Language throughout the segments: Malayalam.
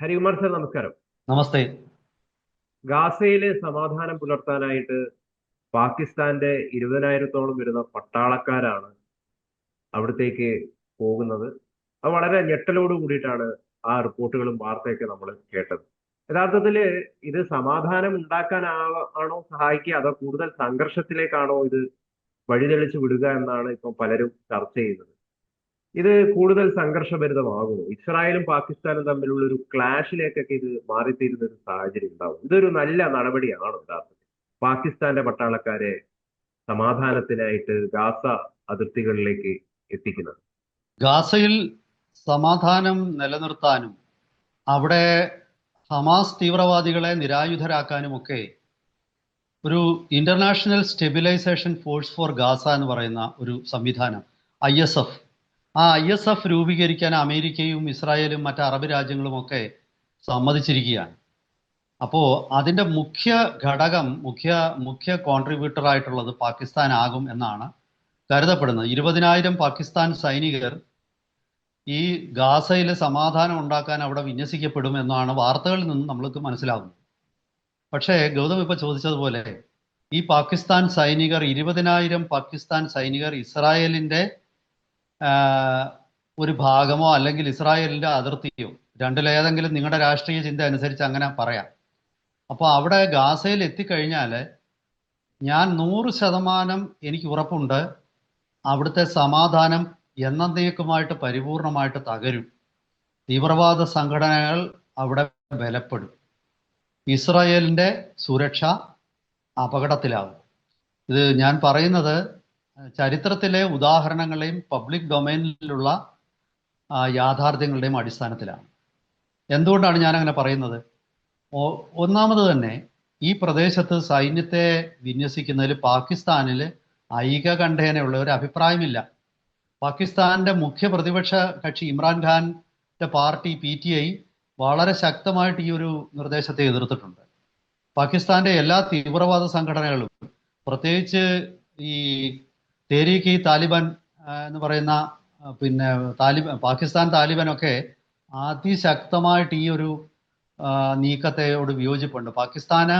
ഹരികുമാർ സാർ നമസ്കാരം. നമസ്തേ. ഗാസയിലെ സമാധാനം പുലർത്താനായിട്ട് പാകിസ്ഥാന്റെ ഇരുപതിനായിരത്തോളം വരുന്ന പട്ടാളക്കാരാണ് അവിടത്തേക്ക് പോകുന്നത്. അത് വളരെ ഞെട്ടലോട് കൂടിയിട്ടാണ് ആ റിപ്പോർട്ടുകളും വാർത്തയൊക്കെ നമ്മൾ കേട്ടത്. യഥാർത്ഥത്തിൽ ഇത് സമാധാനം ഉണ്ടാക്കാനാണോ സഹായിക്കുക അതോ കൂടുതൽ സംഘർഷത്തിലേക്കാണോ ഇത് വഴിതെളിച്ച് വിടുക എന്നാണ് ഇപ്പം പലരും ചർച്ച ചെയ്യുന്നത്. ഇത് കൂടുതൽ സംഘർഷഭരിതമാകുമോ ഇസ്രായേലും പാകിസ്ഥാനും തമ്മിലുള്ള ഒരു ക്ലാഷിലേക്കൊക്കെ ഇത് മാറിത്തീരുന്ന ഒരു സാഹചര്യം ഉണ്ടാവും ഇതൊരു നല്ല നടപടിയാണ് യഥാർത്ഥത്തിൽ? പാകിസ്ഥാന്റെ പട്ടാളക്കാരെ സമാധാനത്തിനായിട്ട് ഗാസ അതിർത്തികളിലേക്ക് എത്തിക്കുന്നത്. ഗാസയിൽ സമാധാനം നിലനിർത്താനും അവിടെ ഹമാസ് തീവ്രവാദികളെ നിരായുധരാക്കാനും ഒക്കെ ഒരു international stabilisation force for Gaza എന്ന് പറയുന്ന ഒരു സംവിധാനം ഐ എസ് എഫ്. ആ ഐ എസ് എഫ് രൂപീകരിക്കാൻ അമേരിക്കയും ഇസ്രായേലും മറ്റ് അറബ് രാജ്യങ്ങളും ഒക്കെ സമ്മതിച്ചിരിക്കുകയാണ്. അപ്പോൾ അതിന്റെ മുഖ്യ ഘടകം മുഖ്യ മുഖ്യ കോൺട്രിബ്യൂട്ടർ ആയിട്ടുള്ളത് പാകിസ്ഥാൻ ആകും എന്നാണ് കരുതപ്പെടുന്നത്. ഇരുപതിനായിരം പാകിസ്ഥാൻ സൈനികർ ഈ ഗാസയിൽ സമാധാനം ഉണ്ടാക്കാൻ അവിടെ വിന്യസിക്കപ്പെടും എന്നാണ് വാർത്തകളിൽ നിന്ന് നമ്മൾക്ക് മനസ്സിലാകുന്നത് പക്ഷേ ഗൗതം ഇപ്പൊ ചോദിച്ചതുപോലെ ഈ പാകിസ്ഥാൻ സൈനികർ ഇരുപതിനായിരം പാകിസ്ഥാൻ സൈനികർ ഇസ്രായേലിന്റെ ഒരു ഭാഗമോ അല്ലെങ്കിൽ ഇസ്രായേലിന്റെ അതിർത്തിയോ രണ്ടിലേതെങ്കിലും നിങ്ങളുടെ രാഷ്ട്രീയ ചിന്ത അനുസരിച്ച് അങ്ങനെ പറയാം. അപ്പോൾ അവിടെ ഗാസയിൽ എത്തിക്കഴിഞ്ഞാൽ ഞാൻ നൂറ് ശതമാനം എനിക്ക് ഉറപ്പുണ്ട് അവിടുത്തെ സമാധാനം എന്നേക്കുമായിട്ട് പരിപൂർണമായിട്ട് തകരും. തീവ്രവാദ സംഘടനകൾ അവിടെ ബലപ്പെടും. ഇസ്രായേലിന്റെ സുരക്ഷ അപകടത്തിലാകും ഇത് ഞാൻ പറയുന്നത് ചരിത്രത്തിലെ ഉദാഹരണങ്ങളെയും പബ്ലിക് ഡൊമൈനിലുള്ള യാഥാർത്ഥ്യങ്ങളുടെയും അടിസ്ഥാനത്തിലാണ്. എന്തുകൊണ്ടാണ് ഞാൻ അങ്ങനെ പറയുന്നത് ഒന്നാമത് തന്നെ ഈ പ്രദേശത്ത് സൈന്യത്തെ വിന്യസിക്കുന്നതിൽ പാകിസ്ഥാനിൽ ഐകകണ്ഠേനയുള്ള ഒരു അഭിപ്രായമില്ല. പാകിസ്ഥാന്റെ മുഖ്യ പ്രതിപക്ഷ കക്ഷി ഇമ്രാൻഖാന്റെ പാർട്ടി പി ടി ഐ വളരെ ശക്തമായിട്ട് ഈ ഒരു നിർദ്ദേശത്തെ എതിർത്തിട്ടുണ്ട്. പാകിസ്ഥാന്റെ എല്ലാ തീവ്രവാദ സംഘടനകളും പ്രത്യേകിച്ച് ഈ തെരീഖ് ഈ താലിബാൻ എന്ന് പറയുന്ന പിന്നെ താലിബാൻ പാകിസ്ഥാൻ താലിബാനൊക്കെ അതിശക്തമായിട്ട് ഈ ഒരു നീക്കത്തെയോട് വിയോജിപ്പുണ്ട്. പാകിസ്ഥാന്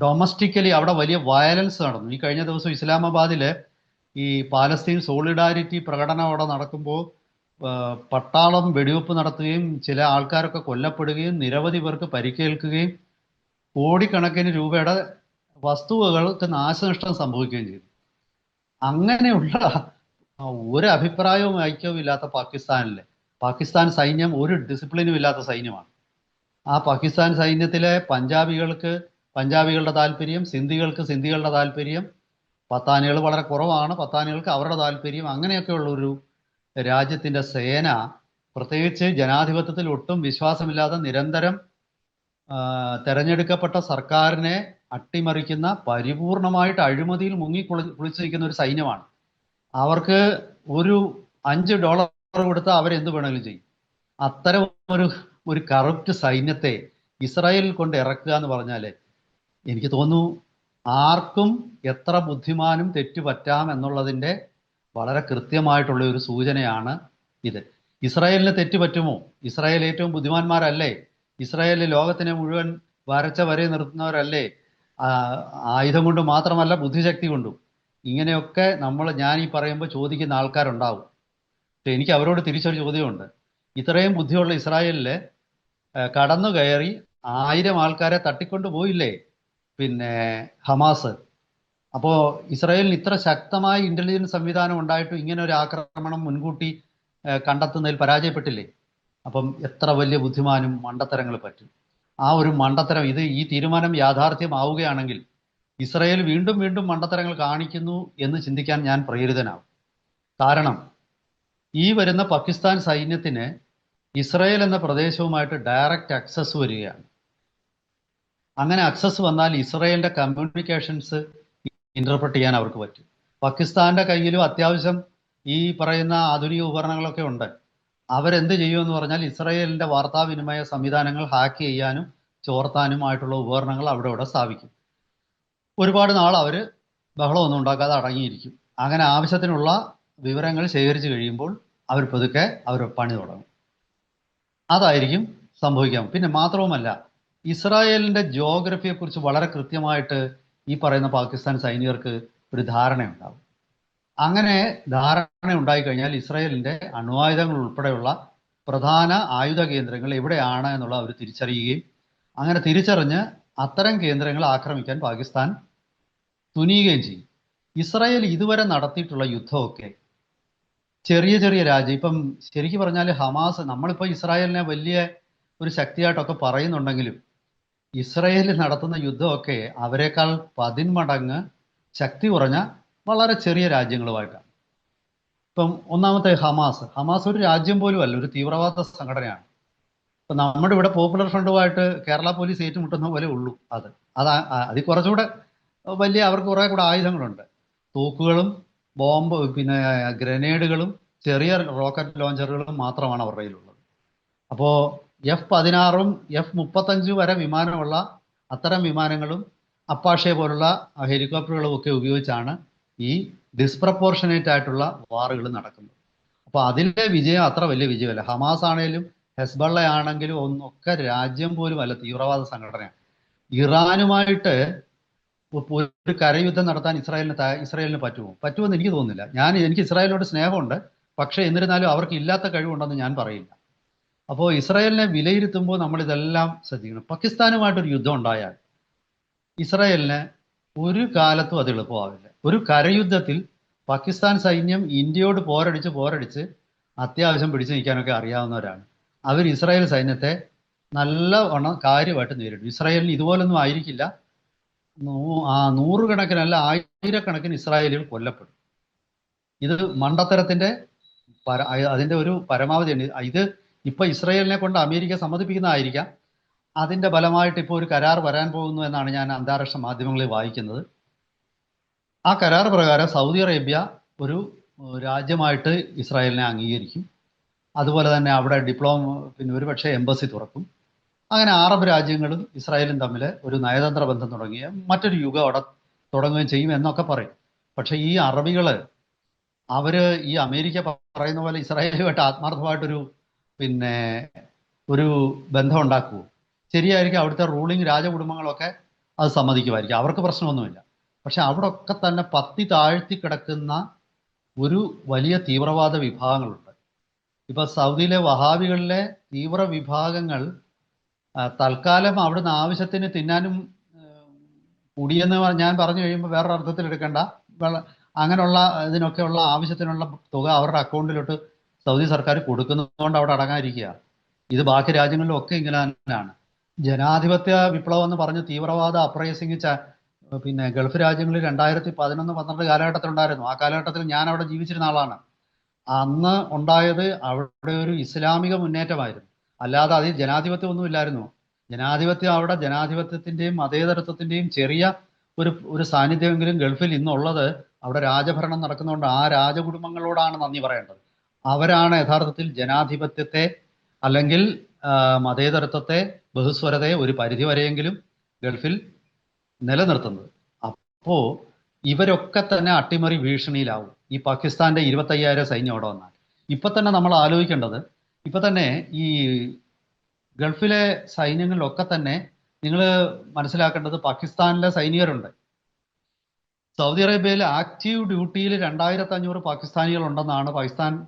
ഡൊമസ്റ്റിക്കലി അവിടെ വലിയ വയലൻസ് നടന്നു. ഈ കഴിഞ്ഞ ദിവസം ഇസ്ലാമാബാദിൽ ഈ പാലസ്തീൻ സോളിഡാരിറ്റി പ്രകടനം അവിടെ നടക്കുമ്പോൾ പട്ടാളം വെടിവെപ്പ് നടത്തുകയും ചില ആൾക്കാരൊക്കെ കൊല്ലപ്പെടുകയും നിരവധി പേർക്ക് പരിക്കേൽക്കുകയും കോടിക്കണക്കിന് രൂപയുടെ വസ്തുവകൾക്ക് നാശനഷ്ടം സംഭവിക്കുകയും ചെയ്തു. അങ്ങനെയുള്ള ഒരു അഭിപ്രായവും ഐക്യവും ഇല്ലാത്ത പാകിസ്ഥാനിലെ പാകിസ്ഥാൻ സൈന്യം ഒരു ഡിസിപ്ലിനും ഇല്ലാത്ത സൈന്യമാണ്. ആ പാകിസ്ഥാൻ സൈന്യത്തിലെ പഞ്ചാബികൾക്ക് പഞ്ചാബികളുടെ താല്പര്യം സിന്ധികൾക്ക് സിന്ധികളുടെ താല്പര്യം പത്താനികൾ വളരെ കുറവാണ് പത്താനികൾക്ക് അവരുടെ താല്പര്യം അങ്ങനെയൊക്കെയുള്ള ഒരു രാജ്യത്തിന്റെ സേന പ്രത്യേകിച്ച് ജനാധിപത്യത്തിൽ ഒട്ടും വിശ്വാസമില്ലാതെ നിരന്തരം തെരഞ്ഞെടുക്കപ്പെട്ട സർക്കാരിനെ അട്ടിമറിക്കുന്ന പരിപൂർണമായിട്ട് അഴിമതിയിൽ മുങ്ങി കുളി കുളിച്ചിരിക്കുന്ന ഒരു സൈന്യമാണ്. അവർക്ക് ഒരു അഞ്ച് ഡോളർ കൊടുത്താൽ അവരെന്ത് വേണമെങ്കിലും ചെയ്യും. അത്തരം ഒരു ഒരു കറപ്റ്റ് സൈന്യത്തെ ഇസ്രായേലിൽ കൊണ്ട് ഇറക്കുക എന്ന് പറഞ്ഞാൽ എനിക്ക് തോന്നുന്നു ആർക്കും എത്ര ബുദ്ധിമാനും തെറ്റുപറ്റാം എന്നുള്ളതിന്റെ വളരെ കൃത്യമായിട്ടുള്ള ഒരു സൂചനയാണ് ഇത്. ഇസ്രായേലിന് തെറ്റുപറ്റുമോ ഇസ്രായേൽ ഏറ്റവും ബുദ്ധിമാന്മാരല്ലേ? ഇസ്രായേൽ ലോകത്തിനെ മുഴുവൻ വരച്ച വരെ നിർത്തുന്നവരല്ലേ? ആയുധം കൊണ്ട് മാത്രമല്ല ബുദ്ധിശക്തി കൊണ്ടും. ഇങ്ങനെയൊക്കെ നമ്മൾ ഞാൻ ഈ പറയുമ്പോൾ ചോദിക്കുന്ന ആൾക്കാരുണ്ടാവും. പക്ഷെ എനിക്ക് അവരോട് തിരിച്ചൊരു ചോദ്യമുണ്ട്. ഇത്രയും ബുദ്ധിയുള്ള ഇസ്രായേലിൽ കടന്നു കയറി ആയിരം ആൾക്കാരെ തട്ടിക്കൊണ്ടു പോയില്ലേ? പിന്നെ ഹമാസ്. അപ്പോൾ ഇസ്രായേലിന് ഇത്ര ശക്തമായ ഇന്റലിജൻസ് സംവിധാനം ഉണ്ടായിട്ടും ഇങ്ങനെ ഒരു ആക്രമണം മുൻകൂട്ടി കണ്ടെത്തുന്നതിൽ പരാജയപ്പെട്ടില്ലേ? അപ്പം എത്ര വലിയ ബുദ്ധിമാനും മണ്ടത്തരങ്ങൾ പറ്റും. ആ ഒരു മണ്ടത്തരം ഇത് ഈ തീരുമാനം യാഥാർത്ഥ്യമാവുകയാണെങ്കിൽ ഇസ്രയേൽ വീണ്ടും വീണ്ടും മണ്ടത്തരങ്ങൾ കാണിക്കുന്നു എന്ന് ചിന്തിക്കാൻ ഞാൻ പ്രേരിതനാവും. കാരണം ഈ വരുന്ന പാകിസ്ഥാൻ സൈന്യത്തിന് ഇസ്രയേൽ എന്ന പ്രദേശവുമായിട്ട് ഡയറക്റ്റ് അക്സസ് വരികയാണ്. അങ്ങനെ അക്സസ് വന്നാൽ ഇസ്രായേലിന്റെ കമ്മ്യൂണിക്കേഷൻസ് ഇന്റർപ്രറ്റ് ചെയ്യാൻ അവർക്ക് പറ്റും. പാകിസ്ഥാന്റെ കയ്യിലും അത്യാവശ്യം ഈ പറയുന്ന ആധുനിക ഉപകരണങ്ങളൊക്കെ ഉണ്ട്. അവരെന്ത് ചെയ്യുമെന്ന് പറഞ്ഞാൽ ഇസ്രായേലിന്റെ വാർത്താവിനിമയ സംവിധാനങ്ങൾ ഹാക്ക് ചെയ്യാനും ചോർത്താനുമായിട്ടുള്ള ഉപകരണങ്ങൾ അവിടെ ഇവിടെ സ്ഥാപിക്കും. ഒരുപാട് നാൾ അവർ ബഹളമൊന്നും ഉണ്ടാക്കാതെ അടങ്ങിയിരിക്കും. അങ്ങനെ ആവശ്യത്തിനുള്ള വിവരങ്ങൾ ശേഖരിച്ചു കഴിയുമ്പോൾ അവർ പതുക്കെ അവർ പണി തുടങ്ങും. അതായിരിക്കും സംഭവിക്കാം പിന്നെ മാത്രവുമല്ല ഇസ്രായേലിന്റെ ജോഗ്രഫിയെക്കുറിച്ച് വളരെ കൃത്യമായിട്ട് ഈ പറയുന്ന പാകിസ്ഥാൻ സൈനികർക്ക് ഒരു ധാരണയുണ്ടാവും അങ്ങനെ ധാരണ ഉണ്ടായിക്കഴിഞ്ഞാൽ ഇസ്രായേലിന്റെ അണ്വായുധങ്ങൾ ഉൾപ്പെടെയുള്ള പ്രധാന ആയുധ കേന്ദ്രങ്ങൾ എവിടെയാണ് എന്നുള്ള അവർ തിരിച്ചറിയുകയും അങ്ങനെ തിരിച്ചറിഞ്ഞ് അത്തരം കേന്ദ്രങ്ങൾ ആക്രമിക്കാൻ പാകിസ്ഥാൻ തുനിയുകയും ചെയ്യും. ഇസ്രായേൽ ഇതുവരെ നടത്തിയിട്ടുള്ള യുദ്ധമൊക്കെ ചെറിയ ചെറിയ രാജ്യം ഇപ്പം ശരിക്കും പറഞ്ഞാൽ ഹമാസ് നമ്മളിപ്പോൾ ഇസ്രായേലിനെ വലിയ ഒരു ശക്തിയായിട്ടൊക്കെ പറയുന്നുണ്ടെങ്കിലും ഇസ്രായേൽ നടത്തുന്ന യുദ്ധമൊക്കെ അവരെക്കാൾ പതിന്മടങ്ങ് ശക്തി കുറഞ്ഞ വളരെ ചെറിയ രാജ്യങ്ങളുമായിട്ടാണ്. ഇപ്പം ഒന്നാമത്തെ ഹമാസ്. ഹമാസ് ഒരു രാജ്യം പോലും അല്ല ഒരു തീവ്രവാദ സംഘടനയാണ്. ഇപ്പം നമ്മുടെ ഇവിടെ പോപ്പുലർ ഫ്രണ്ടുമായിട്ട് കേരള പോലീസ് ഏറ്റുമുട്ടുന്ന പോലെ ഉള്ളൂ അത്. അത് അതിൽ കുറച്ചുകൂടെ വലിയ അവർക്ക് കുറെ കൂടെ ആയുധങ്ങളുണ്ട്. തോക്കുകളും ബോംബ് പിന്നെ ഗ്രനേഡുകളും ചെറിയ റോക്കറ്റ് ലോഞ്ചറുകളും മാത്രമാണ് അവരുടെ കയ്യിലുള്ളത്. അപ്പോൾ എഫ് പതിനാറും എഫ് മുപ്പത്തഞ്ചും വരെ വിമാനമുള്ള അത്തരം വിമാനങ്ങളും അപ്പാഷെ പോലുള്ള ഹെലികോപ്റ്ററുകളും ഒക്കെ ഉപയോഗിച്ചാണ് ഈ ഡിസ്പ്രപ്പോർഷനേറ്റ് ആയിട്ടുള്ള വാറുകൾ നടക്കുന്നത് അപ്പോൾ അതിലെ വിജയം അത്ര വലിയ വിജയമല്ല. ഹമാസ് ആണെങ്കിലും ഹെസ്ബള്ള ആണെങ്കിലും ഒന്നൊക്കെ രാജ്യം പോലും അല്ല തീവ്രവാദ സംഘടനയാണ്. ഇറാനുമായിട്ട് ഒരു കരയുദ്ധം നടത്താൻ ഇസ്രായേലിന് ഇസ്രായേലിന് പറ്റുമോ? പറ്റുമെന്ന് എനിക്ക് തോന്നുന്നില്ല. ഞാൻ എനിക്ക് ഇസ്രായേലിനോട് സ്നേഹമുണ്ട്. പക്ഷേ എന്നിരുന്നാലും അവർക്ക് ഇല്ലാത്ത കഴിവുണ്ടെന്ന് ഞാൻ പറയില്ല. അപ്പോൾ ഇസ്രായേലിനെ വിലയിരുത്തുമ്പോൾ നമ്മൾ ഇതെല്ലാം ശ്രദ്ധിക്കണം. പാകിസ്ഥാനുമായിട്ടൊരു യുദ്ധം ഉണ്ടായാൽ ഇസ്രായേലിന് ഒരു കാലത്തും അത് എളുപ്പമാവില്ല. ഒരു കരയുദ്ധത്തിൽ പാകിസ്ഥാൻ സൈന്യം ഇന്ത്യയോട് പോരടിച്ച് പോരടിച്ച് അത്യാവശ്യം പിടിച്ചു നിൽക്കാനൊക്കെ അറിയാവുന്നവരാണ്. അവർ ഇസ്രായേൽ സൈന്യത്തെ നല്ല വണ്ണം കാര്യമായിട്ട് നേരിടും. ഇസ്രായേലിന് ഇതുപോലൊന്നും ആയിരിക്കില്ല. ആ നൂറുകണക്കിനല്ല ആയിരക്കണക്കിന് ഇസ്രായേലുകൾ കൊല്ലപ്പെടും. ഇത് മണ്ടത്തരത്തിന്റെ പര അതിന്റെ ഒരു പരമാവധിയാണ്. ഇത് ഇപ്പൊ ഇസ്രായേലിനെ കൊണ്ട് അമേരിക്ക സമ്മതിപ്പിക്കുന്നതായിരിക്കാം. അതിന്റെ ഫലമായിട്ട് ഇപ്പോൾ ഒരു കരാർ വരാൻ പോകുന്നു എന്നാണ് ഞാൻ അന്താരാഷ്ട്ര മാധ്യമങ്ങളിൽ വായിക്കുന്നത്. ആ കരാർ പ്രകാരം സൗദി അറേബ്യ ഒരു രാജ്യമായിട്ട് ഇസ്രായേലിനെ അംഗീകരിക്കും. അതുപോലെ തന്നെ അവിടെ ഡിപ്ലോമ പിന്നെ ഒരുപക്ഷെ എംബസി തുറക്കും. അങ്ങനെ അറബ് രാജ്യങ്ങളും ഇസ്രായേലും തമ്മിൽ ഒരു നയതന്ത്ര ബന്ധം തുടങ്ങിയ മറ്റൊരു യുഗം അവിടെ തുടങ്ങുകയും ചെയ്യും എന്നൊക്കെ പറയും. പക്ഷെ ഈ അറബികൾ അവർ ഈ അമേരിക്ക പറയുന്ന പോലെ ഇസ്രായേലുമായിട്ട് ആത്മാർത്ഥമായിട്ടൊരു പിന്നെ ഒരു ബന്ധം ഉണ്ടാക്കുമോ ശരിയായിരിക്കും അവിടുത്തെ റൂളിംഗ് രാജകുടുംബങ്ങളൊക്കെ അത് സമ്മതിക്കുമായിരിക്കും. അവർക്ക് പ്രശ്നമൊന്നുമില്ല. പക്ഷെ അവിടെ ഒക്കെ തന്നെ പത്തി താഴ്ത്തി കിടക്കുന്ന ഒരു വലിയ തീവ്രവാദ വിഭാഗങ്ങളുണ്ട്. ഇപ്പൊ സൗദിയിലെ വഹാബികളിലെ തീവ്ര വിഭാഗങ്ങൾ തൽക്കാലം അവിടുന്ന് ആവശ്യത്തിന് തിന്നാനും കൂടിയെന്ന് ഞാൻ പറഞ്ഞു കഴിയുമ്പോൾ വേറൊരു അർത്ഥത്തിൽ എടുക്കേണ്ട. അങ്ങനെയുള്ള ഇതിനൊക്കെയുള്ള ആവശ്യത്തിനുള്ള തുക അവരുടെ അക്കൗണ്ടിലോട്ട് സൗദി സർക്കാർ കൊടുക്കുന്നതുകൊണ്ട് അവിടെ അടങ്ങാതിരിക്കുക ഇത് ബാക്കി രാജ്യങ്ങളിലൊക്കെ ഇങ്ങനെ തന്നെയാണ് ജനാധിപത്യ വിപ്ലവം എന്ന് പറഞ്ഞ് തീവ്രവാദ അപ്രയസിംഗിച്ച പിന്നെ ഗൾഫ് രാജ്യങ്ങളിൽ രണ്ടായിരത്തി പതിനൊന്ന് പന്ത്രണ്ട് കാലഘട്ടത്തിൽ ഉണ്ടായിരുന്നു. ആ കാലഘട്ടത്തിൽ ഞാൻ അവിടെ ജീവിച്ചിരുന്ന ആളാണ്. അന്ന് ഉണ്ടായത് അവിടെ ഒരു ഇസ്ലാമിക മുന്നേറ്റമായിരുന്നു. അല്ലാതെ അതിൽ ജനാധിപത്യം ഒന്നും ഇല്ലായിരുന്നു. ജനാധിപത്യം അവിടെ ജനാധിപത്യത്തിന്റെയും മതേതരത്വത്തിന്റെയും ചെറിയ ഒരു ഒരു സാന്നിധ്യമെങ്കിലും ഗൾഫിൽ ഇന്നുള്ളത് അവിടെ രാജഭരണം നടക്കുന്നതുകൊണ്ട് ആ രാജകുടുംബങ്ങളോടാണ് നന്ദി പറയേണ്ടത്. അവരാണ് യഥാർത്ഥത്തിൽ ജനാധിപത്യത്തെ അല്ലെങ്കിൽ മതേതരത്വത്തെ ബഹുസ്വരതയെ ഒരു പരിധിവരെയെങ്കിലും ഗൾഫിൽ നിലനിർത്തുന്നത്. അപ്പോ ഇവരൊക്കെ തന്നെ അട്ടിമറി ഭീഷണിയിലാവും. ഈ പാകിസ്ഥാന്റെ ഇരുപത്തയ്യായിരം സൈന്യം അവിടെ വന്നാൽ. ഇപ്പൊ തന്നെ നമ്മൾ ആലോചിക്കേണ്ടത് ഇപ്പൊ തന്നെ ഈ ഗൾഫിലെ സൈന്യങ്ങളിലൊക്കെ തന്നെ നിങ്ങൾ മനസ്സിലാക്കേണ്ടത് പാകിസ്ഥാനിലെ സൈനികരുണ്ട്. സൗദി അറേബ്യയിൽ ആക്റ്റീവ് ഡ്യൂട്ടിയിൽ രണ്ടായിരത്തി അഞ്ഞൂറ് പാകിസ്ഥാനികൾ ഉണ്ടെന്നാണ് പാകിസ്ഥാൻ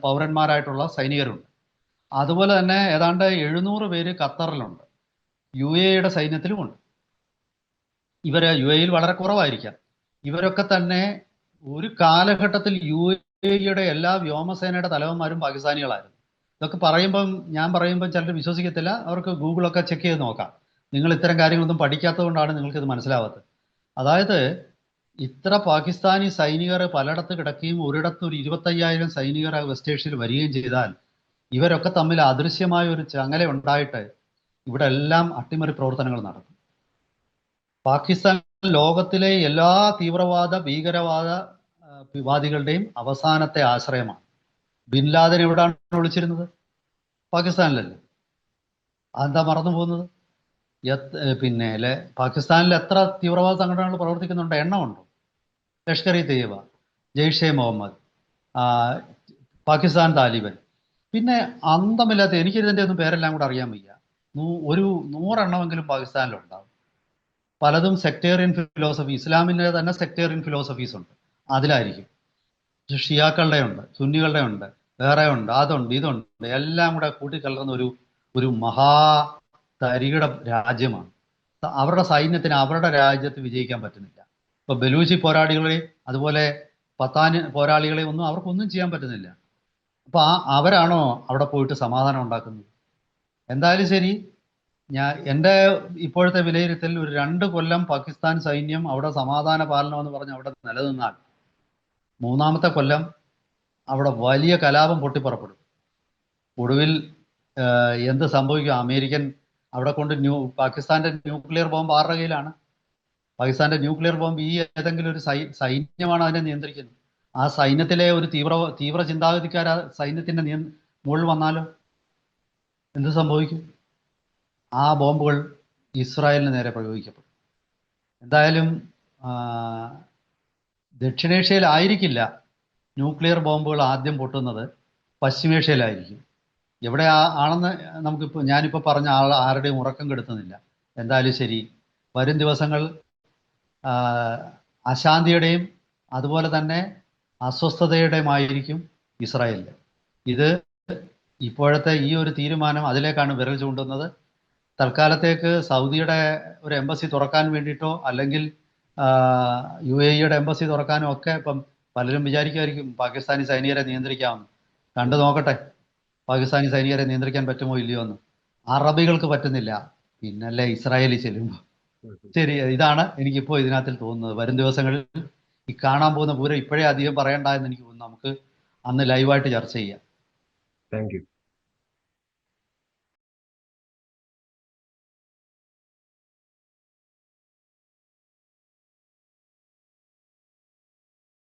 പൗരന്മാരായിട്ടുള്ള സൈനികരുണ്ട്. അതുപോലെ തന്നെ ഏതാണ്ട് എഴുന്നൂറ് പേര് ഖത്തറിലുണ്ട്. യു എയുടെ സൈന്യത്തിലുമുണ്ട്. ഇവർ യു എയിൽ വളരെ കുറവായിരിക്കാം. ഇവരൊക്കെ തന്നെ ഒരു കാലഘട്ടത്തിൽ യു എയുടെ എല്ലാ വ്യോമസേനയുടെ തലവന്മാരും പാകിസ്ഥാനികളായിരുന്നു. ഇതൊക്കെ പറയുമ്പം ഞാൻ പറയുമ്പം ചിലർ വിശ്വസിക്കത്തില്ല. അവർക്ക് ഗൂഗിളൊക്കെ ചെക്ക് ചെയ്ത് നോക്കാം. നിങ്ങൾ ഇത്തരം കാര്യങ്ങളൊന്നും പഠിക്കാത്തതുകൊണ്ടാണ് നിങ്ങൾക്ക് ഇത് മനസ്സിലാവാത്തത്. അതായത് ഇത്ര പാകിസ്ഥാനി സൈനികർ പലയിടത്ത് കിടക്കുകയും ഒരിടത്ത് ഒരു ഇരുപത്തയ്യായിരം സൈനികർ വെസ്റ്റ് ഏഷ്യയിൽ വരികയും ചെയ്താൽ ഇവരൊക്കെ തമ്മിൽ അദൃശ്യമായ ഒരു ചങ്ങല ഉണ്ടായിട്ട് ഇവിടെ എല്ലാം അട്ടിമറി പ്രവർത്തനങ്ങൾ നടക്കും പാകിസ്ഥാൻ ലോകത്തിലെ എല്ലാ തീവ്രവാദ ഭീകരവാദ വിവാദികളുടെയും അവസാനത്തെ ആശ്രയമാണ്. ബിൻ ലാദൻ എവിടെയാണ് ഒളിച്ചിരുന്നത്? പാകിസ്ഥാനിലല്ലേ? അതെന്താ മറന്നു പോകുന്നത്? പിന്നെ പാകിസ്ഥാനിൽ എത്ര തീവ്രവാദ സംഘടനകൾ പ്രവർത്തിക്കുന്നുണ്ട്? എണ്ണമുണ്ടോ? ലഷ്കർ ഇ തെയ്യബ ജെയ്ഷെ മുഹമ്മദ് പാകിസ്ഥാൻ താലിബൻ. പിന്നെ അന്തമില്ലാത്ത എനിക്കിതിന്റെ ഒന്നും പേരെല്ലാം കൂടെ അറിയാൻ വയ്യ. ഒരു നൂറെണ്ണമെങ്കിലും പാകിസ്ഥാനിലുണ്ടാവും. പലതും സെക്ടേറിയൻ ഫിലോസഫി ഇസ്ലാമിന്റെ തന്നെ സെക്ടേറിയൻ ഫിലോസഫീസ് ഉണ്ട്. അതിലായിരിക്കും. ഷിയാക്കളുടെ ഉണ്ട് സുന്നികളുടെ ഉണ്ട് വേറെ ഉണ്ട് അതുണ്ട് ഇതുണ്ട്. എല്ലാം കൂടെ കൂട്ടിക്കലർന്ന ഒരു ഒരു മഹാ തരികിട രാജ്യമാണ്. അവരുടെ സൈന്യത്തിന് അവരുടെ രാജ്യത്ത് വിജയിക്കാൻ പറ്റുന്നില്ല. ഇപ്പൊ ബലൂചി പോരാളികളെ അതുപോലെ പത്താനി പോരാളികളെ ഒന്നും അവർക്കൊന്നും ചെയ്യാൻ പറ്റുന്നില്ല. അപ്പൊ ആ അവരാണോ അവിടെ പോയിട്ട് സമാധാനം ഉണ്ടാക്കുന്നത്? എന്തായാലും ശരി ഞാൻ എന്റെ ഇപ്പോഴത്തെ വിലയിരുത്തൽ ഒരു രണ്ട് കൊല്ലം പാകിസ്ഥാൻ സൈന്യം അവിടെ സമാധാന പാലനം എന്ന് പറഞ്ഞ് അവിടെ നിലനിന്നാൽ മൂന്നാമത്തെ കൊല്ലം അവിടെ വലിയ കലാപം പൊട്ടിപ്പുറപ്പെടും. ഒടുവിൽ എന്ത് സംഭവിക്കും? അമേരിക്കൻ അവിടെ കൊണ്ട് ന്യൂ പാകിസ്ഥാന്റെ ന്യൂക്ലിയർ ബോംബ് ആരുടെ കയ്യിലാണ്? പാകിസ്ഥാന്റെ ന്യൂക്ലിയർ ബോംബ് ഈ ഏതെങ്കിലും ഒരു സൈന്യമാണ് അതിനെ നിയന്ത്രിക്കുന്നത്. ആ സൈന്യത്തിലെ ഒരു തീവ്ര തീവ്ര ചിന്താഗതിക്കാർ ആ സൈന്യത്തിന്റെ നിയ മുകളിൽ വന്നാലോ എന്ത് സംഭവിക്കും? ആ ബോംബുകൾ ഇസ്രായേലിന് നേരെ പ്രയോഗിക്കപ്പെടും. എന്തായാലും ദക്ഷിണേഷ്യയിലായിരിക്കില്ല ന്യൂക്ലിയർ ബോംബുകൾ ആദ്യം പൊട്ടുന്നത്. പശ്ചിമേഷ്യയിലായിരിക്കും. എവിടെ ആണെന്ന് നമുക്കിപ്പോൾ ഞാനിപ്പോൾ പറഞ്ഞ ആൾ ആരുടെയും ഉറക്കം കെടുത്തുന്നില്ല. എന്തായാലും ശരി വരും ദിവസങ്ങൾ അശാന്തിയുടെയും അതുപോലെ തന്നെ അസ്വസ്ഥതയുടെയുമായിരിക്കും ഇസ്രായേലിൽ ഇത് ഇപ്പോഴത്തെ ഈ ഒരു തീരുമാനം അതിലേക്കാണ് വിരൽ ചൂണ്ടുന്നത്. തൽക്കാലത്തേക്ക് സൗദിയുടെ ഒരു എംബസി തുറക്കാൻ വേണ്ടിയിട്ടോ അല്ലെങ്കിൽ യു എ ഇയുടെ എംബസി തുറക്കാനോ ഒക്കെ ഇപ്പം പലരും വിചാരിക്കുമായിരിക്കും പാകിസ്ഥാനി സൈനികരെ നിയന്ത്രിക്കാമെന്ന് കണ്ടു നോക്കട്ടെ പാകിസ്ഥാനി സൈനികരെ നിയന്ത്രിക്കാൻ പറ്റുമോ ഇല്ലയോ എന്ന്. അറബികൾക്ക് പറ്റുന്നില്ല. പിന്നല്ലേ ഇസ്രായേലി ചെല്ലുമ്പോൾ ശരി ഇതാണ് എനിക്കിപ്പോൾ ഇതിനകത്തിൽ തോന്നുന്നത്. വരും ദിവസങ്ങളിൽ ഈ കാണാൻ പോകുന്ന പൂരം ഇപ്പോഴേ അധികം പറയണ്ട എന്ന് എനിക്ക് തോന്നുന്നു. നമുക്ക് അന്ന് ലൈവായിട്ട് ചർച്ച ചെയ്യാം. Thank you.